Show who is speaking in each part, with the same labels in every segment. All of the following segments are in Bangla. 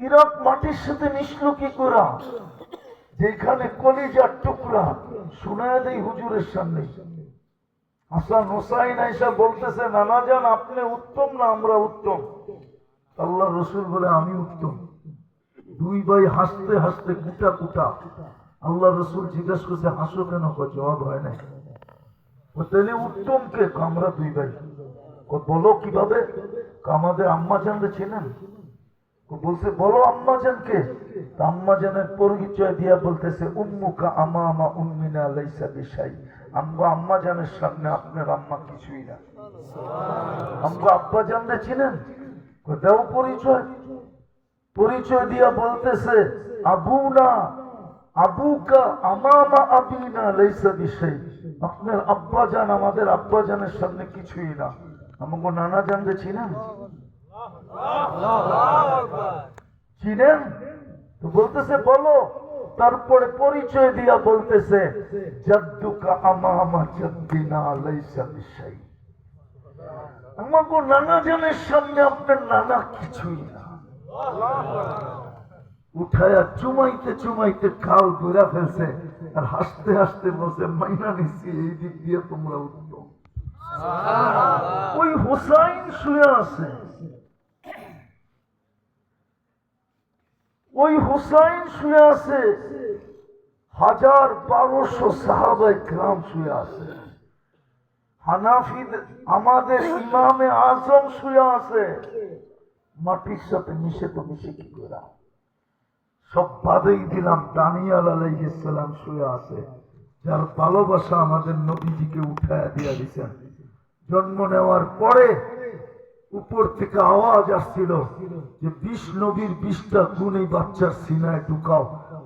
Speaker 1: ইরাক মাটির সাথে করা? যেখানে কলিজার টুকরা দেই হুজুরের সামনে। হাসান আইসা বলতেছে, নানা যান আপনি উত্তম না আমরা উত্তম? আল্লাহ রসুল বলে, আমি উত্তম। দুই ভাই হাসতে হাসতে কুটা কুটা আল্লাহ রসুল জিজ্ঞেস করছে, হাসো কেন? জবাব হয় না তাহলে উত্তম কে? আমরা দুই ভাই। বলো কীভাবে? আমাদের আম্মা জানলে ছিলেন ও বলছে বলো আম্মা জানকে। তা আম্মা জানের পরিচয় দিয়া বলতেছে উম্মুকা আমা আমা উম্মিনা লাইসা বিশাই। আমগো আম্মা জানের সামনে আপনার আম্মা কিছুই না। আমগো আব্বা জানলে ছিলেন কয় দাও পরিচয়। পরিচয় দিয়া বলতেছে আবু না আবুকা আমামা আবিনা লাইসা বিশাই। আপনার আব্বা জান আমাদের আব্বা জানের সামনে কিছুই না। আমাকে নানা ছিলেন তো বলতেছে বলো তারপরে পরিচয় দিয়া বলতেছে জাদ্দুকা আমামা জাদ্দিনা লাইসা বিশাই আমাকে নানা জানের সামনে আপনার নানা কিছুই না। উঠায়া চুমাইতে চুমাইতে কাল ঘুরা ফেলছে আর হাসতে হাসতে বসে মাইনা নিচ্ছি এই দিক দিয়ে তোমরা ওই হুসাইন শুয়ে আছে। ওই হুসাইন শুয়ে আছে। হাজার বারোশো সাহাবাই গ্রাম শুয়ে আছে। হানাফিদ আমাদের ইমামে আজম শুয়ে আছে। মাটির সাথে মিশে তো মিশে কি করা? সব বাদেই দিলাম, দানিয়াল আলাইসালাম শুয়ে আছে। যার ভালোবাসা আমাদের নবীজিকে উঠায় দিয়া দিছেন। জন্ম নেওয়ার পরে উপর থেকে আওয়াজ আসছিল যে বিষ নবীর বিষটা গুণ এই বাচ্চার সিনায় ঢুকাও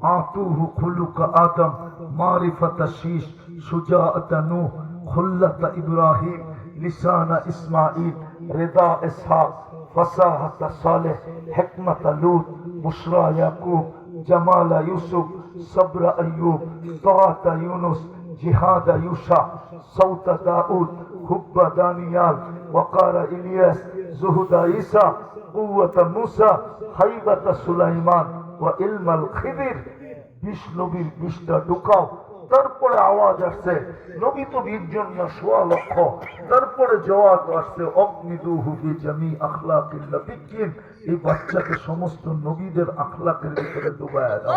Speaker 1: আতুহু খুলুকা আদম মারিফাতা শীষ সুজাআতা নূহ খুল্লাতা ইব্রাহিম লিসানা ইসমাইল রেদা ইসহাক ফসাহাতা সালেহ হিকমাতা লূত বুশরা ইয়াকুব জামালা ইউসুফ সবরা আইয়ুব তাআতা ইউনুস জিহাদা ইউশা সৌতা দাউদ হুব্বা দানিয়াল وقار إلياس زهد عيسى قوة موسى خيبة سليمان وعلم الخضر বিশ নবীর বিশটা ঢুকাও তারপরে আওয়াজ আসছে, নবী তো বীর জন্য সোয়া লক্ষ, তারপরে জবাব আসছে অগ্নিদু হুবি জামি আখলাকিল্লা বিজ্ঞান এই বাচ্চাকে সমস্ত নবীদের আখলাকের ভিতরে ডুবায় দাও।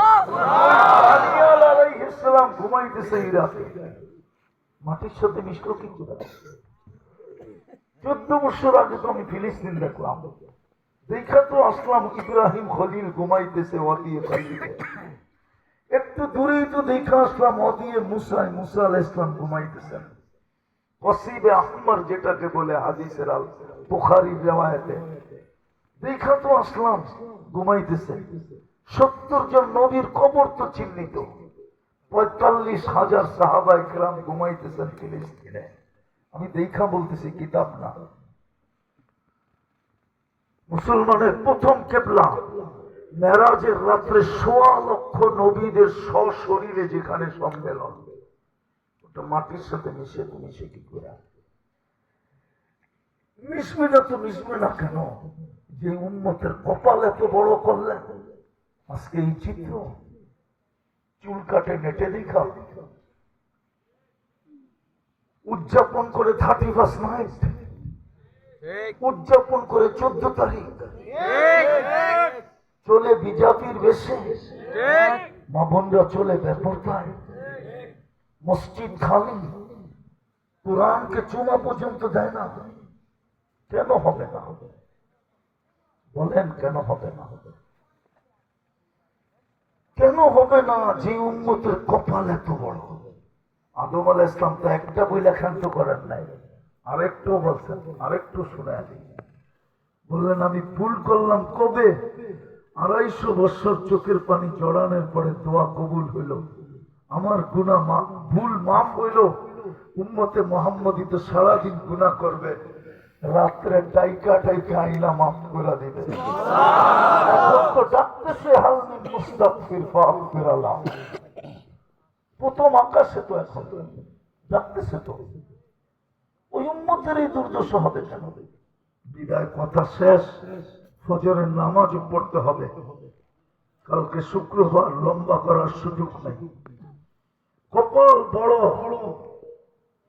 Speaker 1: দানিয়াল আলাইহিস সালাম ঘুমাইতেছে ইরাকে মাটির সাথে মিশলো কি করে? চোদ্দ বছর আগে তো আমি ফিলিস্তিন দেখলাম। দেখা তো আসলাম ইব্রাহিম খলিল ঘুমাইতেছে কালিতে একটু দূরেই তো দেখা আসলাম, অদিয়ে মুসাই মুসা আল ইসলাম ঘুমাইতেছেন। কসিবে আহমর যেটাকে বলে হাদিসের আল বুখারি রেওয়ায়তে। দেখা তো আসলাম ঘুমাইতেছে সত্তর জন নবীর কবর তো চিহ্নিত। পঁয়তাল্লিশ হাজার সাহাবাই গ্রাম ঘুমাইতেছেন ফিলিস্তিনে। আমি দেখা বলতেছি, কিতাব না। মুসলমানের প্রথম কেবলা মেরাজের রাত্রে সোয়া লক্ষ নবীদের সশরীরে যেখানে সম্মেলন ওটা মাটির সাথে মিশে মিশে কি করে? মিশবে না তো মিশবে না কেন? যে উন্মতের কপাল এত বড় করলেন। আজকে এই চিত্র চুল কাটে নেটে দেখা। উদযাপন করে থার্টি ফার্স্ট নাইট উদযাপন করে চোদ্দ তারিখ। চলে বিজাতির বেশে। মা বোনরা চলে ব্যাপারটায় মসজিদ খালি। কোরআনকে চুমা পর্যন্ত দেয় না। কেন হবে না হবে? বলেন কেন হবে না হবে? কেন হবে না যে উন্মতের কপাল এত বড়? আদম আল ইসলাম তো একটা বই লেখান্ত করেন নাই। আরেকটু বলছেন আরেকটু শুনে বললেন আমি ভুল করলাম কবে? আড়াইশো বছর চোখের পানি জড়ানোর পরে দোয়া কবুল হইল। আমার গুণা ভুল মাফ হইল। উম্মতে মোহাম্মদী তো সারাদিন গুণা করবে। রাত্রে ডাইকা ডাইকা আইলা মাফ করে দিবে। এখন তো ডাকতেছে হালমি প্রথম আকাশে তো এখন। ডাকতেছে তো। ওই উম্মতের এই দুর্দশা হবে কেন? বিদায় কথা শেষ। ফজরের নামাজও পড়তে হবে। কালকে শুক্রবার লম্বা করার সুযোগ নেই। কপাল বড়,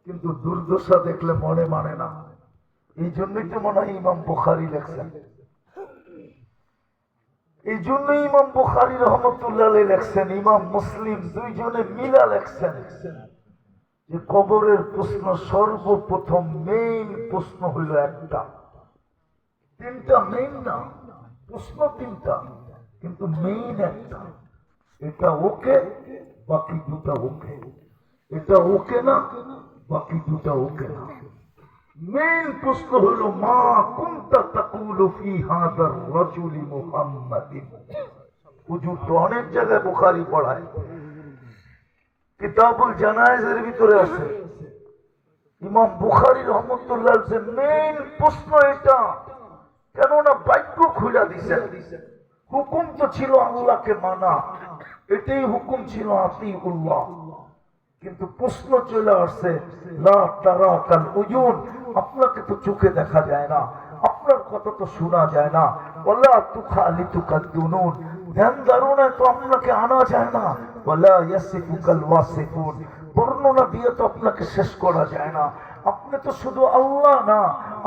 Speaker 1: কিন্তু দুর্দশা দেখলে মনে মানে না। এই জন্যই তো মনে হয় ইমাম বুখারি লেখছেন। এই জন্যই ইমাম বুখারি রহমতুল্লাহ লেখছেন, ইমাম মুসলিম দুইজনে মিলা লেখছেন যে কবরের প্রশ্ন সর্বপ্রথম মেইন প্রশ্ন হইল একটা। তিনটা মেইন না, প্রশ্ন তিনটা, কিন্তু মেইন একটা। এটা ওকে, বাকি দুটা ওকে। এটা ওকে না, বাকি দুটা ওকে না। মেইন প্রশ্ন হইল মা কুনতা তাকুলু ফি হাদার রাজুলি মুহাম্মাদিন? হুজুর তো অনেক জায়গায় বুখারী পড়ায়। কিতাবুল জানায়েজের ভিতরে আছে। ইমাম বুখারী রহমতুল্লাহ মেইন প্রশ্ন এটা। কেননা বাক্য খুলে দিছেন হুকুম তো ছিল আল্লাহকে মানা। এটাই হুকুম ছিল আতিউল্লাহ। কিন্তু প্রশ্ন চলে আসছে কাল আপনাকে তো চোখে দেখা যায় না, আপনার কথা তো শোনা যায় না। তুখা আলি তুকাল দুনুন, ধ্যান ধারণায় তো আপনাকে আনা যায় না। ওলা ইয়াসিফুকাল ওয়াসিফুন, বর্ণনা দিয়ে তো আপনাকে শেষ করা যায় না। আপনি তো শুধু আল্লাহ না,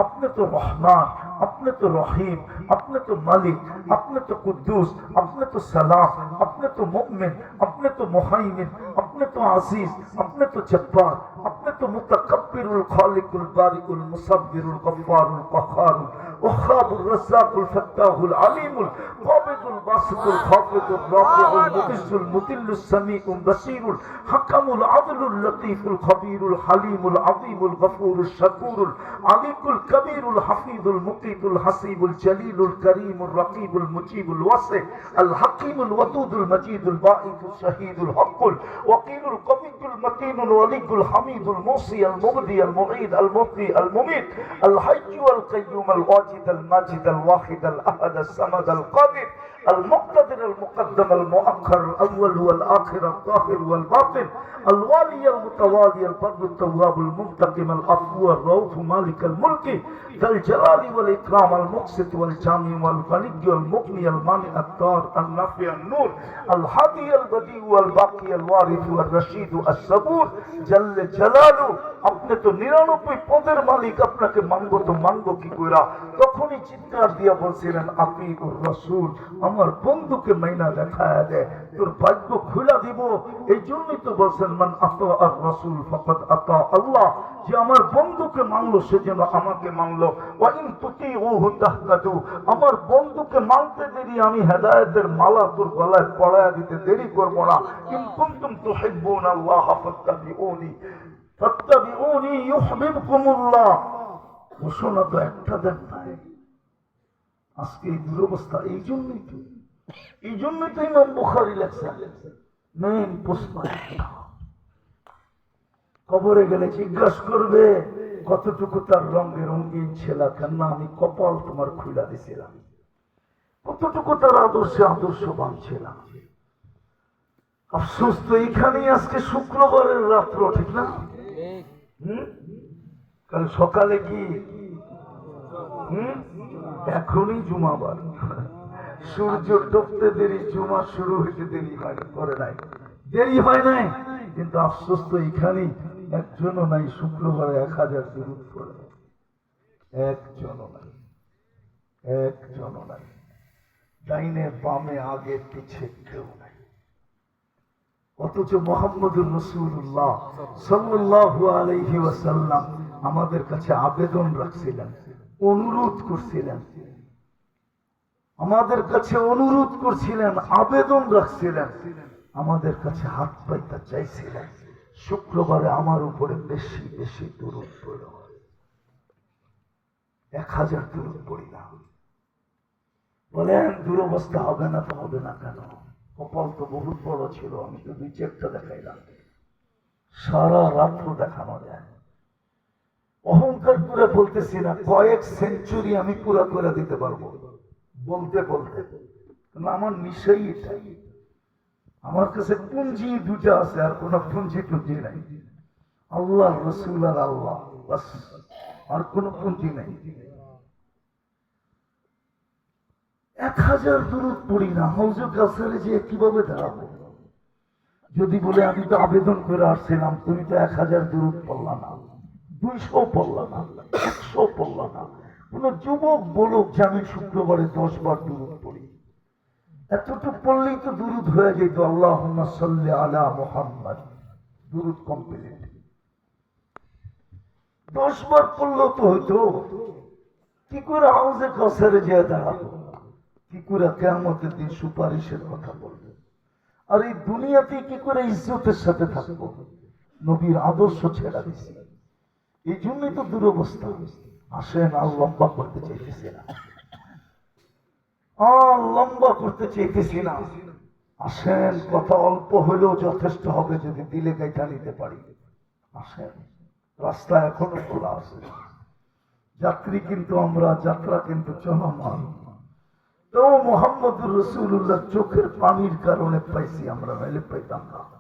Speaker 1: আপনি তো রহমান। আপনি তো রহিম আপনি তো মালিক আপনি তো কুদ্দুস আপনি তো সালাম আপনি তো মুমিন আপনি তো মুহাইমিন আপনি তো আজিজ আপনি তো জব্বার আপনি তো মুতাকাব্বিরুল খালিকুল বারিকুল মুসাব্বিরুল গফফারুল কাহ্হারুল وخاب الرزاق الفتاح العليم القابض الباسط الخافض الرافع المعز المذل السميع البصير الحكم العدل اللطيف الخبير الحليم العظيم الغفور الشكور العليم الكبير الحفيظ المقيت الحسيب الجليل الكريم الرقيب المجيب الواسع الحكيم الودود المجيد الباعث الشهيد الحق الوكيل القوي المتين الولي الحميد الموصي المبدي المعيد المبقي المميت الحي والقيوم الواجد الماجد الواحد الأحد الصمد القادر. المقتدر المقدم المؤخر الاول والاخر الظاهر والباطن الوالي المتوالي البر التواب المنتقم العفو الرؤوف مالك الملك ذا الجلال والاكرام المقسط والجامع والغني والمغني المانع الدار النافع النور الهادي البديع والباقي الوارث والرشيد الصبور جل جلاله আপনি তো নিরানব্বই পদের মালিক আপনাকে মানবো তো মানবো কি কইরা তখনই চিৎকার দিয়া বলছিলেন আপনি রসুল আমার বন্ধুকে মাইনা দেখায় দে, তোর ভাগ্য খুলা দিব। এই জন্যই তো বলছেন, মান আত আর রসুল ফকত আত আল্লাহ। যে আমার বন্ধুকে মানলো, সে যেন আমাকে মানলো। আমার বন্ধুকে মানতে দেরি, আমি হেদায়েতের মালা তোর গলায় পড়ায় দিতে দেরি করব না। ইন কুনতুম তুহিব্বুন আল্লাহ ফাত্তাবিউনি ফাত্তাবিউনি ইউহিব্বুকুমুল্লাহ। ঘোষণা তো একটা দেন নাই। আজকে এই দুরবস্থা, এই জন্যই তো, এই জন্যই তো ইমাম বুখারি লেখছেন মেন প্রশ্ন কবরে গেলে জিজ্ঞাসা করবে, কতটুকু তার রঙে রঙিন ছেলা? কেননা আমি কপাল তোমার খুলা দিছিলাম। কতটুকু তার আদর্শে আদর্শবান ছিলাম আফসোস তো এখানেই আজকে শুক্রবারের রাত্র, ঠিক না? কাল সকালে কি? হুম? এখনই জুমাবার সূর্য ডুবতে দেরি, জুমা শুরু হইতে দেরি হয় করে নাই। দেরি হয় নাই, কিন্তু আফসোস তো এখানেই। একজনও নাই, শুক্রবারে এক হাজার দূর পড়ে। একজনও নাই একজনও নাই। ডাইনে বামে আগে, পিছে কেউ নাই। অথচ মোহাম্মদুর রসুল্লাহ সাল্লাল্লাহু আলাইহি ওয়াসাল্লাম আমাদের কাছে আবেদন রাখছিলেন। অনুরোধ করছিলেন। আমাদের কাছে অনুরোধ করছিলেন, আবেদন রাখছিলেন। আমাদের কাছে হাত পাইতে চাইছিলেন। শুক্রবারে আমার উপরে বেশি বেশি দূরত পড়ল এক হাজার দূরত পড়িলাম বলেন, দুরবস্থা হবে না তো হবে না কেন? কপাল তো বহুত বড় ছিল, আমি তো দুই চেকটা দেখাইলাম। সারা রাত্র দেখানো যায়। অহংকার করে বলতেছি না, কয়েক সেঞ্চুরি আমি পুরো করে দিতে পারব। বলতে বলতে। আমার নিশাই এটাই আমার কাছে পুঞ্জি দুটা আছে, আর কোন পুঞ্জি টুঞ্জি নাই। আল্লাহ, রসুল আর আল্লাহ আর কোন পুঞ্জি নাই। এক হাজার দূরত পড়ি না, হাউজে কাছারে যে কীভাবে দাঁড়াবো? যদি বলে আমি তো আবেদন করে আসছিলাম, তুমি তো এক হাজার দূরত পড়লাম না। দুইশো পড়লা না, একশো পড়লা না। কোন যুবক বলুক যে আমি শুক্রবারে দশ বার দূরত পড়ি। এতটুকু পড়লেই তো দূরত হয়ে যেত। আল্লাহ সাল্লি আলা মোহাম্মদ। দূরত কমপ্লিট দশ বার পড়লেও তো হইতো। কি করে হাউজে কাছারে যে দাঁড়াবো? কি করে কেমতের দিন সুপারিশের কথা বলব? আর এই দুনিয়াতে কি করে ইজ্জতের সাথে থাকব? নবীর আদর্শ ছেড়া দিছি। এই জন্যই তো দুরবস্থা। আসেন, আর লম্বা করতে চাইতেছি না। আর লম্বা করতে চাইতেছি না। আসেন, কথা অল্প হলেও যথেষ্ট হবে যদি দিলে গাইটা নিতে পারি। আসেন, রাস্তা এখনও খোলা আছে। যাত্রী কিন্তু আমরা, যাত্রা কিন্তু চলমান। তো মোহাম্মদুর রসুল্লাহ চোখের পানির কারণে পাইছি আমরা, নাইলে পাইতাম না।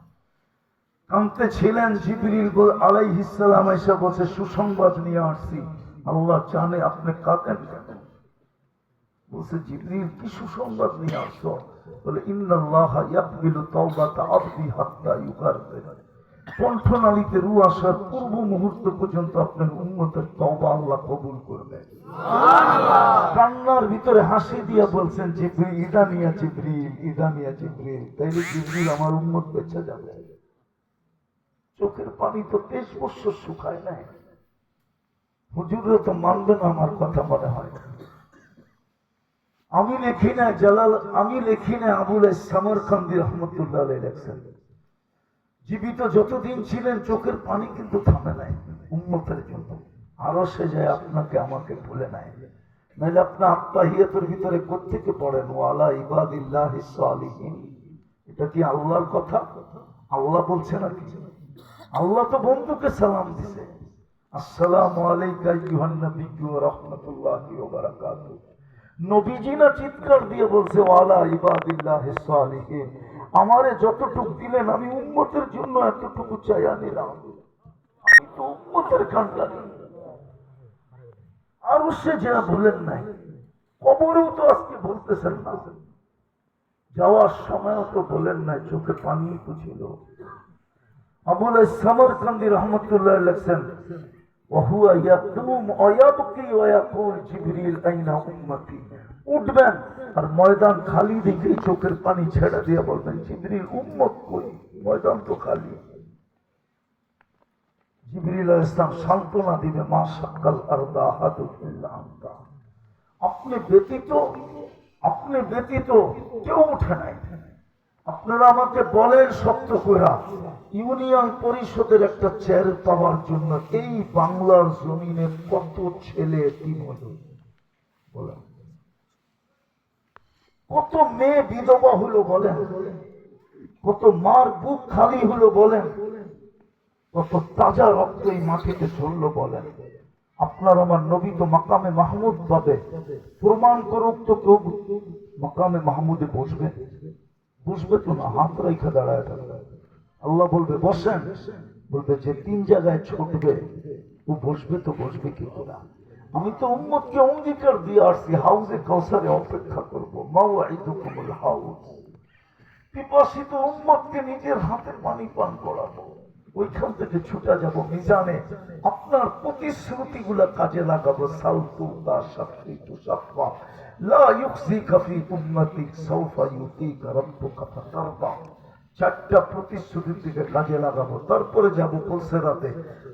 Speaker 1: কানতে ছিলেন জিবরিল আলাইহিসালাম এসে বসে সুসংবাদ নিয়ে আসছি। আল্লাহ জানে আপনি কাঁদেন কেন। বলছে জিবরিল কি সুসংবাদ নিয়ে আসছো? বলে ইন্নাল্লাহ ইয়াকবিলু তাওবাতা আবদি হাত্তা ইউকারবির কণ্ঠনালীতে রু আসার পূর্ব মুহূর্ত পর্যন্ত আপনার উন্মতের তওবা আল্লাহ কবুল করবেন কান্নার ভিতরে হাসি দিয়া বলছেন জিব্রিল ইদানিয়া জিব্রিল ইদানিয়া জিব্রিল। তাইলে জিব্রিল আমার উন্মত বেঁচে যাবে। চোখের পানি তো তেইশ বছর শুকায় নাই। হুজুরে তো মানবে না আমার কথা মনে হয়। আমি লেখি না, জালাল, আমি লেখি না আবুল সামরকান্দি রহমতুল্লাহ লেখছেন। জীবিত যতদিন ছিলেন, চোখের পানি কিন্তু থামে নাই উন্মতের জন্য। আরও সে যায় আপনাকে, আমাকে ভুলে নাই। নাহলে আপনার আত্মাহিয়াতের ভিতরে কোথেকে পড়েন? ওয়ালা ইবাদিল্লাহ সালিহিন। এটা কি আল্লাহর কথা? আল্লাহ বলছে না নাকি? আল্লাহ তো বন্ধুকে সালাম দিছে। আসসালামু চিৎকার দিয়ে বলছে, ওয়ালা আমারে যতটুকু দিলেন, আমি জন্য এতটুকু চাইয়া নিলাম। আমি তো সে নাই, কবরেও তো আজকে বলতেছেন না। যাওয়ার সময়ও তো বলেন নাই, চোখে পানি তো ছিল। আবুল সামরকান্দি রহমতুল্লাহ লেখছেন وهو يقوم ويبكي ويقول جبريل أين أمتي উঠবেন আর ময়দান খালি দেখেই চোখের পানি ছেড়ে দিয়ে বলবেন জিবরিল উম্মত কই ময়দান তো খালি জিবরিল আলাইহিস ইসলাম সান্ত্বনা দিবে মা সাকাল আরদা হাদুল্লাহ আন্তা আপনি ব্যতীত আপনি ব্যতীত কেউ উঠে নাই আপনারা আমাকে বলেন শক্ত কইরা। ইউনিয়ন পরিষদের একটা চেয়ার পাওয়ার জন্য এই বাংলার জমিনে কত ছেলে বলেন। কত মেয়ে বিধবা হলো বলেন। কত মার বুক খালি হলো বলেন। কত তাজা রক্ত এই মাটিতে ঝরলো বলেন। আপনার আমার নবী তো মাকামে মাহমুদ পাবে। প্রমাণ করুক তো কেউ মাকামে মাহমুদে বসবে। বসবে তো না, হাত রেখে দাঁড়ায় আল্লাহ বলবে, বসেন। বলবে যে তিন জায়গায় ছুটবে, ও বসবে তো বসবে কি করে? আমি তো উম্মতকে অঙ্গীকার দিয়ে আসছি হাউসে কাউসারে অপেক্ষা করব। মাও হাউস পিপাসিত উম্মতকে নিজের হাতে পানি পান করাবো। ওইখান থেকে ছুটা যাব মিজানে। আপনার প্রতিশ্রুতি গুলা কাজে লাগাবো সাউতু তা সাফি তু সাফা কাজে লাগাবো। তারপরে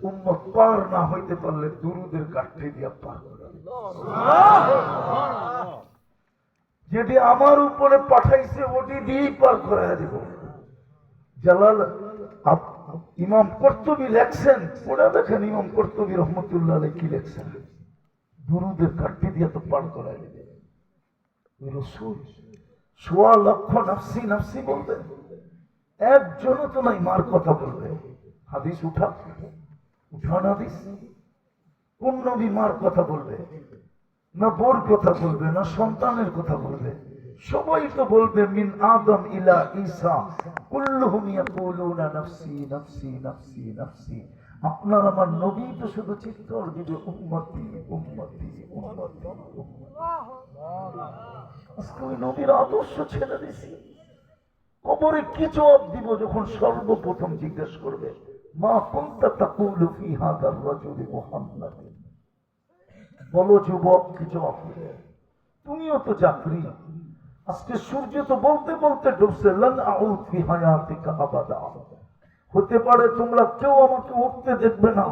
Speaker 1: উম্মত পার না হইতে পারলে দুরুদের দিয়া পার যেটি আমার উপরে পাঠাইছে, ওটি দিয়েই পার করা দিব। জালাল ইমাম কর্তবী লেখছেন। পড়ে দেখেন ইমাম কর্তবী রহমতুল্লাহ কি লেখছেন। দুরুদের কাঠি দিয়ে তো পার করা দিবে। রসুল সোয়া লক্ষ নাফসি নাফসি বলবে। একজনও তো নাই মার কথা বলবে। হাদিস উঠা উঠান হাদিস? কোন নবী মার কথা বলবে? না বোর কথা বলবে, না সন্তানের কথা বলবে? সবাই তো বলবে, মিন আদম ইলা ঈসা, কুল্লুহুম ইয়াকুলুনা নাফসি নাফসি নাফসি নাফসি। আপনার আমার নবী তো শুধু চিৎকার দিবে উম্মতি উম্মতি উম্মতি উম্মতি। আদর্শ দিছি। কবরে কি দিব যখন সর্বপ্রথম জিজ্ঞেস করবে, মা বলো, যুবক, কি জবাব দিবে? তুমিও তো চাকরি আজকে সূর্য তো বলতে বলতে ডুবছে হতে পারে তোমরা কেউ আমাকে উঠতে দেখবে না।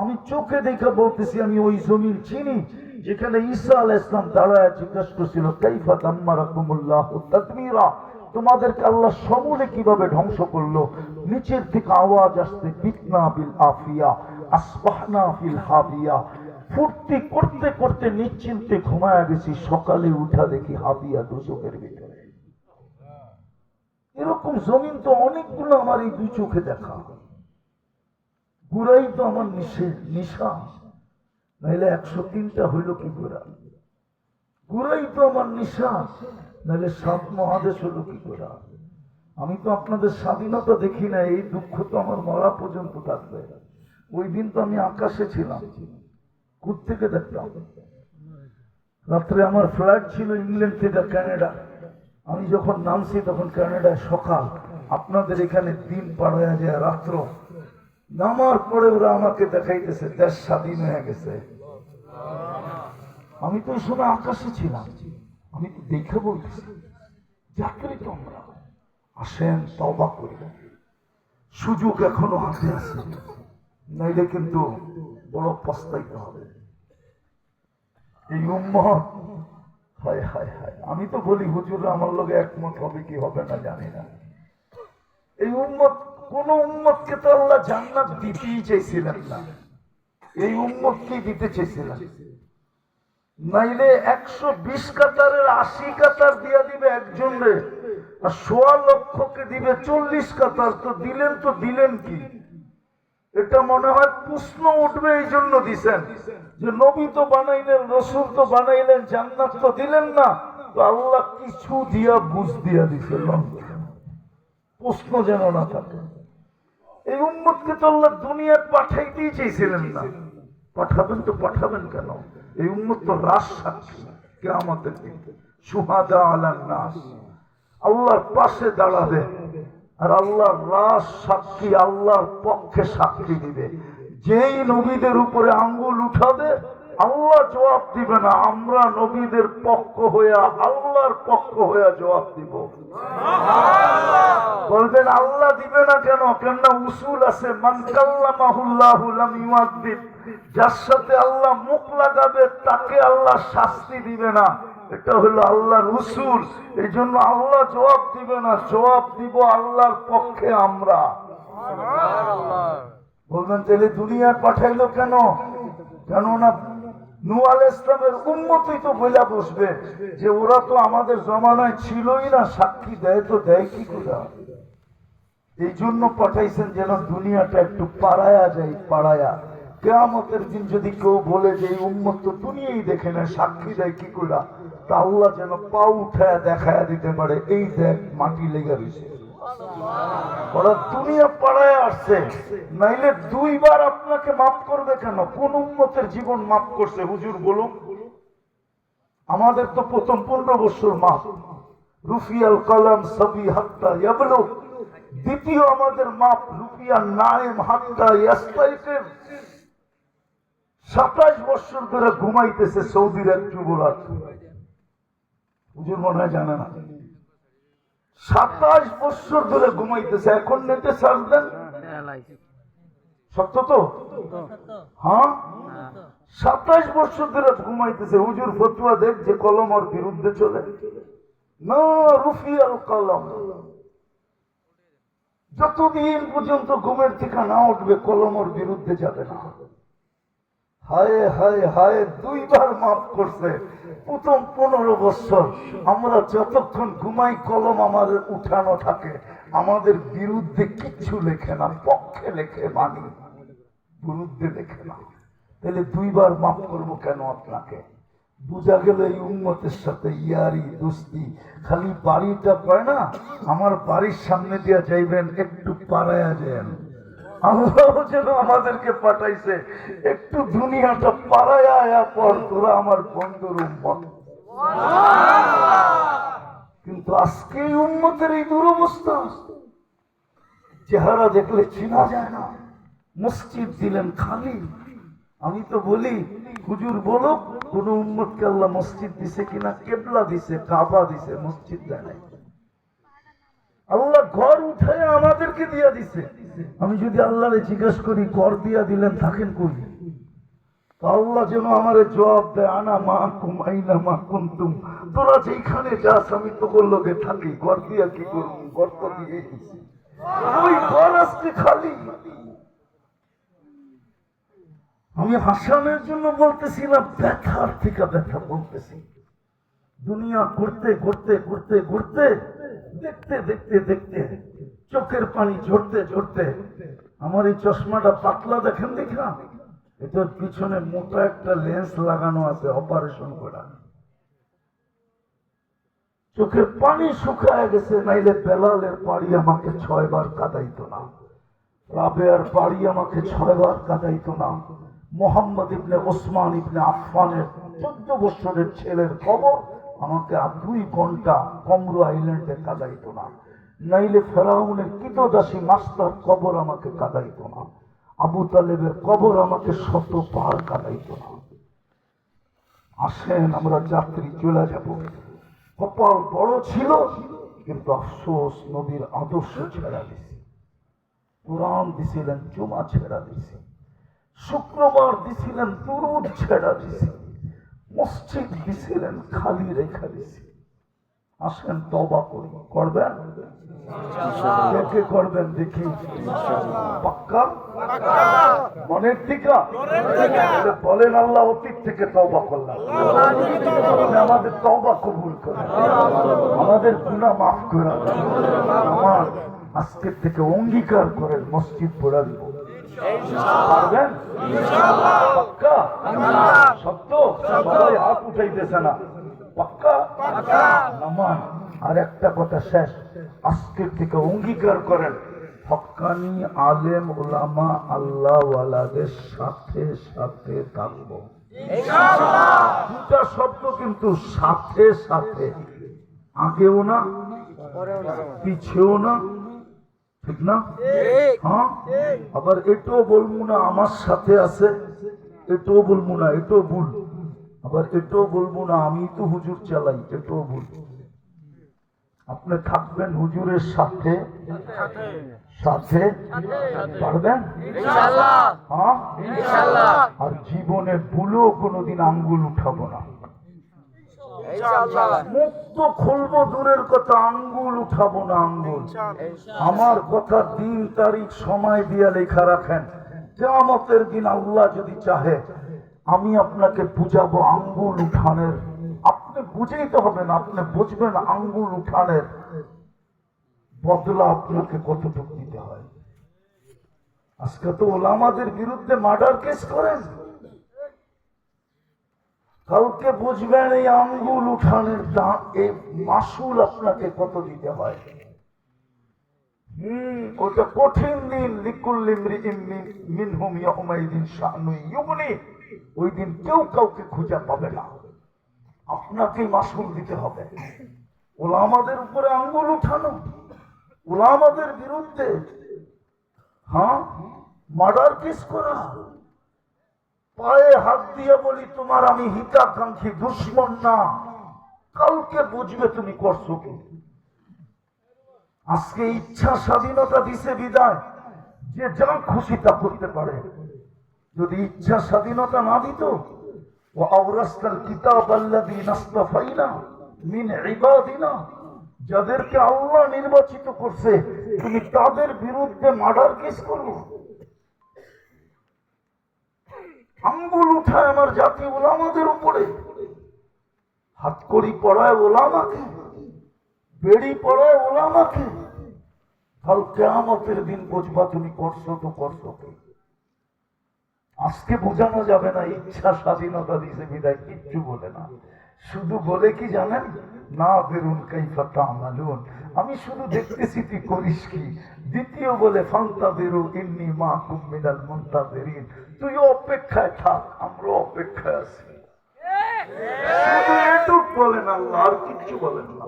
Speaker 1: আমি চোখে দেখে বলতেছি, আমি ওই জমিন চিনি যেখানে ঈসা আল ইসলাম দাঁড়ায় জিজ্ঞাসা করছিল, কাইফা তাকমীরা তোমাদেরকে আল্লাহ সমূলে কীভাবে ধ্বংস করল? নিচের থেকে আওয়াজ আসতে বিতনা বিল আফিয়া, আসবাহনা ফিল হাবিয়া। ফুর্তি করতে করতে নিশ্চিন্তে ঘুমায় গেছি, সকালে উঠা দেখি হাবিয়া দুচোখের ভিতরে। এরকম জমিন তো অনেকগুলো আমার এই দুই চোখে দেখা। গুড়াই তো আমার নিষেধ নিশা। নাইলে একশো তিনটা হইল কি গোড়া গুড়াই তো আমার নিশা। নাহলে সাত মহাদেশ হলো কি গোড়া আমি তো আপনাদের স্বাধীনতা দেখি না এই দুঃখ তো আমার মরা পর্যন্ত থাকবে। ওই দিন তো আমি আকাশে ছিলাম। থেকে দেখতাম রাত্রে আমার ফ্লাইট ছিল ইংল্যান্ড থেকে কানাডা। আমি যখন নামছি তখন কানাডায় সকাল। আপনাদের এখানে দিন পাড়ায় যায় রাত্র। নামার পরে ওরা আমাকে দেখাইতেছে, দেশ স্বাধীন হয়ে গেছে। আমি তো সময় আকাশে ছিলাম। আমি তো দেখে বলতেছি? যাত্রী তো আমরা আসেন তবা করি সুযোগ এখনও হাতে আছে। নাইলে কিন্তু বড় পস্তাইতে হবে। এই উম্মত, হায় হায় হায়। আমি তো বলি হুজুর আমার লোকে একমত হবে কি হবে না জানি না। এই উম্মত কোন উম্মতকে তো আল্লাহ জান্নাত দিতেই চাইছিলেন না। এই উম্মতকে দিতে চাইছিলেন। নাইলে একশো বিশ কাতারের আশি কাতার দিয়া দিবে একজনরে আর সোয়া লক্ষকে দিবে চল্লিশ কাতার, তো দিলেন তো দিলেন কি? এটা মনে হয় প্রশ্ন উঠবে এই জন্য দিছেন। যে নবী তো বানাইলেন, রসুল তো বানাইলেন, জান্নাত তো দিলেন না, তো আল্লাহ কিছু দিয়া বুঝ দিয়া দিছে প্রশ্ন যেন না থাকে। এই উম্মতকে তো আল্লাহ দুনিয়ায় পাঠাইতেই চেয়েছিলেন না। পাঠাবেন তো পাঠাবেন কেন? এই উম্মত তো রাস সাক্ষী কে আমাদের সুহাদা আলান নাস। আল্লাহর পাশে দাঁড়াবে আর আল্লাহর রাস সাক্ষী আল্লাহর পক্ষে সাক্ষী দিবে। যেই নবীদের উপরে আঙ্গুল উঠাবে আল্লাহ জবাব দিবে না আমরা নবীদের পক্ষ হইয়া আল্লাহর পক্ষ হইয়া জবাব দিব। বলবেন আল্লাহ দিবে না কেন? কেননা উসুল আছে যার সাথে আল্লাহ মুখ লাগাবে তাকে আল্লাহ শাস্তি দিবে না। এটা হলো আল্লাহর উসুল। এই জন্য আল্লাহ জবাব দিবে না জবাব দিব আল্লাহর পক্ষে আমরা। বলবেন তাহলে দুনিয়ার পাঠাইলো কেন? কেননা নু আল ইসলামের তো বসবে। যে ওরা তো আমাদের জমানায় ছিলই না, সাক্ষী দেয় তো দেয় কি এই জন্য পাঠাইছেন যেন দুনিয়াটা একটু পাড়ায়া যায়, পাড়ায়া। কেয়ামতের দিন যদি কেউ বলে যে এই উন্মত তো দুনিয়াই দেখে না সাক্ষী দেয় কি করে? তা আল্লাহ যেন পা উঠায় দেখায়া দিতে পারে, এই দেখ মাটি লেগে রয়েছে ওরা দুনিয়া পাড়ায় আসছে, নাইলে দুইবার আপনাকে মাফ করবে কেন? কোন উন্মতের জীবন মাফ করছে? হুজুর, বলুন। আমাদের তো প্রথম বছর মাফ। রুফিয়াল সবই হাত্তা দ্বিতীয় আমাদের মাপ হাত্তা সাতাশ বছর ধরে ঘুমাইতেছে সৌদির এক যুবরাজ। হুজুর মনে হয় জানে না। সাতাশ বছর ধরে ঘুমাইতেছে, এখন নেটে সার্চ সত্য তো? হ্যাঁ? সাতাশ বছর ধরে ঘুমাইতেছে, হুজুর ফতুয়া দেখ যে কলম ওর বিরুদ্ধে চলে। না, রুফিয়াল কলম। যতদিন পর্যন্ত ঘুমের থেকে না উঠবে, কলম ওর বিরুদ্ধে যাবে না। হায় হায় হায়, দুইবার মাফ করছে। প্রথম পনেরো বছর আমরা যতক্ষণ ঘুমাই, কলম আমাদের উঠানো থাকে। আমাদের বিরুদ্ধে কিচ্ছু লেখে না, পক্ষে লেখে মানি বিরুদ্ধে লেখে না। তাহলে দুইবার মাফ করব কেন আপনাকে? বোঝা গেল এই উন্মতের সাথে ইয়ারি, দুস্তি। খালি বাড়িটা পায় না, আমার বাড়ির সামনে দিয়া যাইবেন, একটু পাড়ায়া যান। আল্লাহ যেন আমাদেরকে পাঠাইছে, একটু দুনিয়াটা পাড়ায় আয়া পর তোরা আমার বন্ধুর কিন্তু আজকে এই দুরবস্থা, চেহারা দেখলে চেনা যায় না। মসজিদ দিলেন খালি। আমি তো বলি, হুজুর বলো কোন উম্মতকে আল্লাহ মসজিদ দিছে কিনা, কেবলা দিছে, কাবা দিছে, মসজিদ দেয় নাই। আল্লাহ ঘর উঠে আমাদেরকে দিয়া দিছে। আমি যদি আল্লাহরে জিজ্ঞেস করি, ঘর দিয়া দিলেন, থাকেন কই? আল্লাহ যেন আমারে জবাব দেয়, আনা মা কুম, আইনা মা কুন্তুম তোরা যেখানে যাস, আমি তো লোকে থাকি। ঘর দিয়া কি করব ঘর তো দিয়ে দিছি। ওই ঘর আজকে খালি। আমি হাসানের জন্য বলতেছি না, ব্যথার থেকে ব্যথা বলতেছি। দুনিয়া ঘুরতে ঘুরতে ঘুরতে ঘুরতে, দেখতে দেখতে দেখতে, চোখের পানি ঝরতে ঝরতে, আমার এই চশমাটা পাতলা দেখেন দেখা? এটার পিছনে মোটা একটা লেন্স লাগানো আছে অপারেশন করা। চোখের পানি শুকায় গেছে, নাইলে বেলালের পাড়ি আমাকে ছয়বার কাদাইতো না। রাবেয়ার বাড়ি আমাকে ছয়বার কাদাইতো না। মোহাম্মদ ইবনে ওসমান ইবনে আফফানের চোদ্দ বছরের ছেলের খবর আমাকে আর দুই ঘণ্টা কমরু আইল্যান্ডে কাদাইত না। নাইলে ফেরাউনের কীটদাসী মাস্টার কবর আমাকে কাদাইত না। আবু তালেবের কবর আমাকে শত পাহাড় কাদাইত না। আসেন, আমরা যাত্রী চলে যাব। কপাল বড় ছিল, কিন্তু আফসোস, নবীর আদর্শ ছেড়া দিছি। কোরআন দিছিলেন, জুমা ছেড়া দিছি। শুক্রবার দিছিলেন, দুরুদ ছেড়া দিছি। মসজিদ দিছিলেন খালি রেখা দিছি। আসেন তবা করি। করবেন? করবেন দেখি। পাক্কা? মনের টিকা? বলেন আল্লাহ, অতীত থেকে তবা করলাম। আমাদের তবা কবুল করে আমাদের গুণা মাফ করে আমার আজকের থেকে অঙ্গীকার করেন, মসজিদ পড়া দিব। পারবেন? পাক্কা? সত্য সবাই হাত উঠাইতেছে না। পাক্কা? নামান আর একটা কথা শেষ। আজকের থেকে অঙ্গীকার করেন। হক্কানি আলেম ওলামা আল্লাহ ওয়ালাদের সাথে সাথে থাকব। দুটা শব্দ কিন্তু সাথে সাথে। আগেও না। পিছেও না। ঠিক। না হ্যাঁ আবার এটাও বলব না আমার সাথে আছে। এটাও বলব না এটাও ভুল। আবার এটাও বলব না আমি তো হুজুর চালাই এটাও ভুল। আপনি থাকবেন হুজুরের সাথে। সাথে। পারবেন? হ্যাঁ? আর জীবনে ভুলেও কোনোদিন আঙ্গুল উঠাবো না। মুখ তো খুলবো দূরের কথা আঙ্গুল উঠাবো না আঙ্গুল। আমার কথা দিন তারিখ সময় দিয়ে লেখা রাখেন। কেয়ামতের দিন আল্লাহ যদি চাহে আমি আপনাকে বুঝাবো আঙ্গুল উঠানের। আপনি বুঝেই তো হবে না আপনি বুঝবেন আঙ্গুল উঠানের। বদলা আপনাকে কতটুকু দিতে হয়? আজকে তো ওলামাদের বিরুদ্ধে মার্ডার কেস করেন। কালকে বুঝবেন এই আঙ্গুল উঠানের এই মাসুল আপনাকে কত দিতে হয়? হম ওটা কঠিন দিন। ইউগনি। ওই দিন কেউ কাউকে খুঁজে পাবে না। আপনাকেই মাসুল দিতে হবে। ওলামাদের উপরে আঙ্গুল উঠানো, ওলামাদের বিরুদ্ধে হ্যাঁ মার্ডার কেস করা পায়ে হাত দিয়ে বলি, তোমার আমি হিতাকাঙ্ক্ষী দুশ্মন না। কালকে বুঝবে তুমি করছ কি? আজকে ইচ্ছা স্বাধীনতা দিছে বিদায়। যে যা খুশি তা করতে পারে। যদি ইচ্ছা স্বাধীনতা না দিত ও আওরাস্তাল কিতাব আল্লাযী নাস্তাফাইনা মিন ইবাদিনা। যাদেরকে আল্লাহ নির্বাচিত করছে, তুমি তাদের বিরুদ্ধে মার্ডার কেস করব। আঙ্গুল উঠায় আমার জাতি ওলামাদের উপরে। হাত করি পড়ায় ওলামাকে, বেড়ি পড়ায় ওলামাকে। কাল কেয়ামতের দিন বুঝবা তুমি করছ তো করছ আজকে বোঝানো যাবে না, ইচ্ছা স্বাধীনতা দিছে বিদায়, কিচ্ছু বলে না। শুধু বলে কি জানেন? না বেরুন কাইফা তামালুন। আমি শুধু দেখতেছি তুই করিস কি? দ্বিতীয় বলে ফান্তা বেরু ইন্নি মা কুমিনাল মন্তা বেরিন তুই অপেক্ষায় থাক আমরা অপেক্ষায় আছি। শুধু এটুক বলেন আল্লাহ, আর কিচ্ছু বলেন না।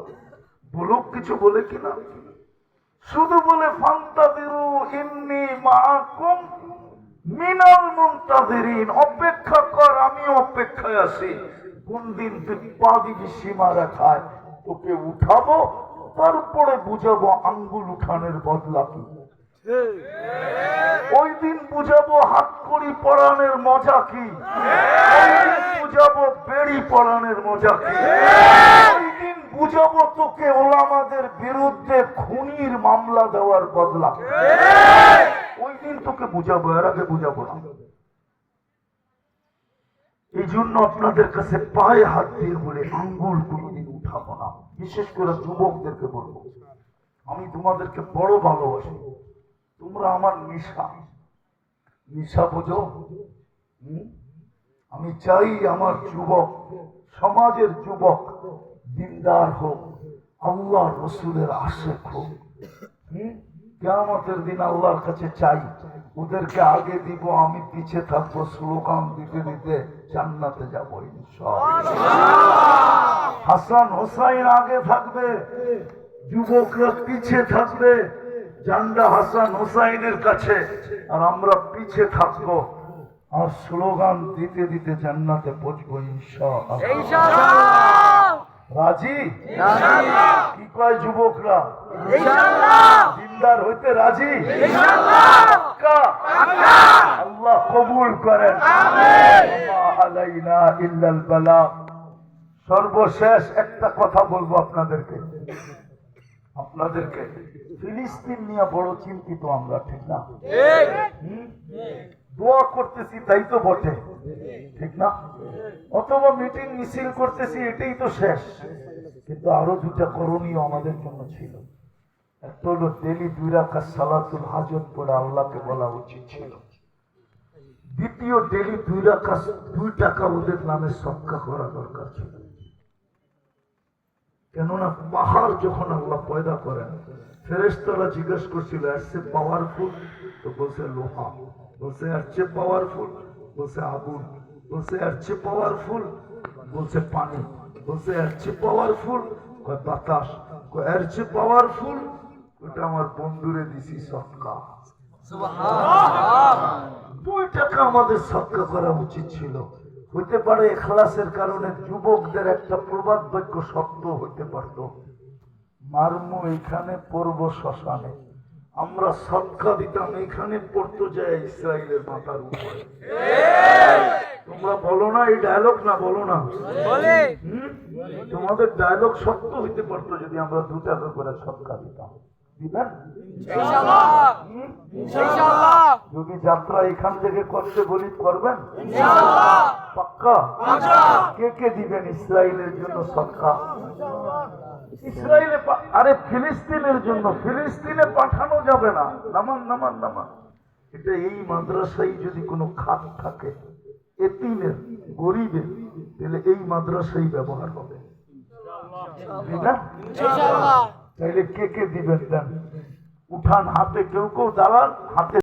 Speaker 1: বলুক কিছু বলে কিনা শুধু বলে, ফান্তাদিরু ইন্নি মাআকুম মিনাল মুনতাদিরিন। অপেক্ষা কর আমি অপেক্ষায় আছি। কোন দিন তুই পা দিবি সীমা রেখায়, তোকে উঠাবো তারপরে বুঝাবো আঙ্গুল উঠানের বদলা কি? ওই দিন বুঝাবো হাত কড়ি পরানের মজা কি? ওই দিন বুঝাবো বেড়ি পরানের মজা কি? ওই দিন বুঝাবো তোকে ওলামাদের বিরুদ্ধে খুনির মামলা দেওয়ার বদলা ওই দিন তোকে বুঝাবো এর আগে বুঝাবো না। এই জন্য আপনাদের কাছে পায়ে হাত দিয়ে বলে আঙ্গুল কোনোদিন উঠাবো না। বিশেষ করে যুবকদেরকে বলব, আমি তোমাদেরকে বড় ভালোবাসি। তোমরা আমার নিশা। নিশা বোঝো? আমি চাই আমার যুবক, সমাজের যুবক, দিনদার হোক আল্লাহ রসুলের আশেক হোক। হুম? কেয়ামতের দিন আল্লাহর কাছে চাই। ওদেরকে আগে দিব আমি পিছে থাকব স্লোগান দিতে দিতে জান্নাতে যাব হাসান হোসাইন আগে থাকবে যুবকরা পিছে থাকবে জান্ডা হাসান হোসাইনের কাছে আর আমরা পিছে থাকব আর স্লোগান দিতে দিতে জান্নাতে পৌঁছবো রাজি? কি কয় যুবকরা? দিনদার হইতে রাজি? আল্লাহ কবুল করেন। সর্বশেষ একটা কথা বলব আপনাদেরকে। আপনাদেরকে, ফিলিস্তিন নিয়ে বড় চিন্তিত আমরা, ঠিক না? দোয়া করতেছি, তাই তো বটে। ঠিক না? অথবা মিটিং, মিছিল করতেছি, এটাই তো শেষ। কিন্তু আরও দুটা করণীয় আমাদের জন্য ছিল। একটা হলো ডেলি দুই রাখা সালাতুল হাজত পড়ে আল্লাহকে বলা উচিত ছিল। দ্বিতীয় ডেলি দুই রাখা দুই টাকা ওদের নামে সৎকা করা দরকার ছিল। কেননা পাহাড় যখন আল্লাহ পয়দা করেন, ফেরেশতারা জিজ্ঞেস করছিল আসছে পাওয়ারফুল তো বলছে, লোহা। বলছে আসছে পাওয়ারফুল বলছে, আগুন। বলছে আসছে পাওয়ারফুল বলছে, পানি। বলছে আসছে পাওয়ারফুল কয়, বাতাস। কয় আসছে পাওয়ারফুল ওটা আমার বন্ধুরে দিছি সৎকা। দুই টাকা আমাদের সৎকা করা উচিত ছিল। হইতে পারে এখলাসের কারণে যুবকদের একটা প্রবাদ বাক্য শব্দ হইতে পারত। মারমু এখানে পড়ব শ্মশানে। আমরা সৎকা দিতাম এখানে পড়তো যায় ইসরায়েলের মাথার উপরে। তোমরা বলো না এই ডায়লগ না বলো না? তোমাদের ডায়লগ সত্য হইতে পারতো যদি আমরা দু টাকা করে সৎকা দিতাম। দিবেন? যদি যাত্রা এখান থেকে করতে বলি করবেন? পাক্কা কে কে দিবেন ইসরায়েলের জন্য সৎকা ইসরায়েলে আরে ফিলিস্তিনের জন্য ফিলিস্তিনে পাঠানো যাবে না। নামান নামান নামান। এটা এই মাদ্রাসায় যদি কোনো খাত থাকে এতিমের গরিবের তাহলে এই মাদ্রাসাই ব্যবহার হবে। দিবেন? তাইলে কে কে দিবেন দেন? উঠান হাতে কেউ কেউ দাঁড়ান হাতে